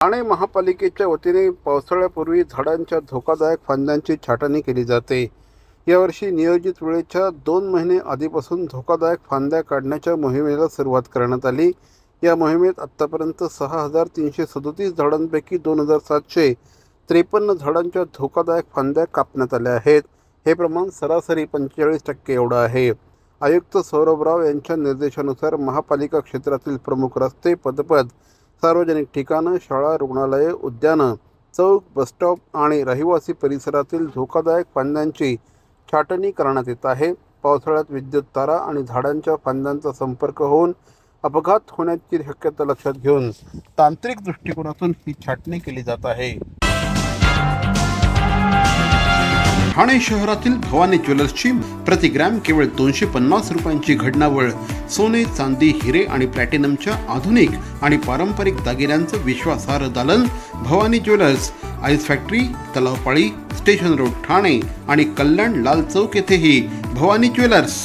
ठाणे महापालिकेच्या वतीने पावसाळ्यापूर्वी झाडांच्या धोकादायक फांद्यांची छाटणी केली जाते. यावर्षी नियोजित वेळेच्या दोन महिने आधीपासून धोकादायक फांद्या काढण्याच्या मोहिमेला सुरुवात करण्यात आली. या मोहिमेत आत्तापर्यंत सहा हजार तीनशे सदोतीस झाडांपैकी दोन हजार सातशे त्रेपन्न झाडांच्या धोकादायक फांद्या कापण्यात आल्या आहेत. हे प्रमाण सरासरी पंचेचाळीस टक्के एवढं आहे. आयुक्त सौरभराव यांच्या निर्देशानुसार महापालिका क्षेत्रातील प्रमुख रस्ते पदपथ सार्वजनिक ठिकाणं शाळा रुग्णालये उद्यानं चौक बसस्टॉप आणि रहिवासी परिसरातील धोकादायक फांद्यांची छाटणी करण्यात येत आहे. पावसाळ्यात विद्युत तारा आणि झाडांच्या फांद्यांचा संपर्क होऊन अपघात होण्याची शक्यता लक्षात घेऊन तांत्रिक दृष्टिकोनातून ही छाटणी केली जात आहे. ठाणे शहरातील भवानी ज्वेलर्सची प्रतिग्रॅम केवळ दोनशे पन्नास रुपयांची घडणावळ सोने चांदी हिरे आणि प्लॅटिनमच्या आधुनिक आणि पारंपरिक दागिन्यांचं विश्वासार्ह दालन Bhavani jewellers ice factory Talavpali station road Thane आणि कल्याण लाल चौक येथेही भवानी ज्वेलर्स.